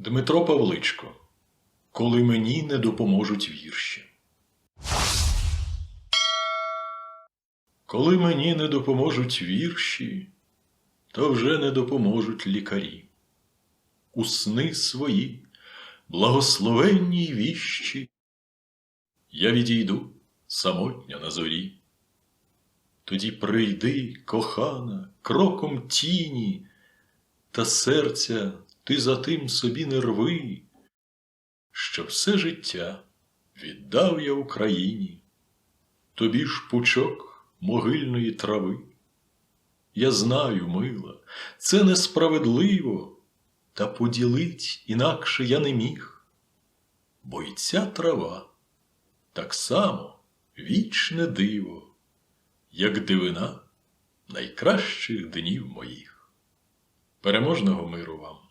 Дмитро Павличко. Коли мені не допоможуть вірші. Коли мені не допоможуть вірші, то вже не допоможуть лікарі. У сни свої, благословенні віщі, я відійду самотня на зорі. Тоді прийди, кохана, кроком тіні, та серця ти за тим собі не рви, що все життя віддав я Україні, тобі ж пучок могильної трави. Я знаю, мила, це несправедливо, та поділить інакше я не міг, бо й ця трава так само вічне диво, як дивина найкращих днів моїх. Переможного миру вам!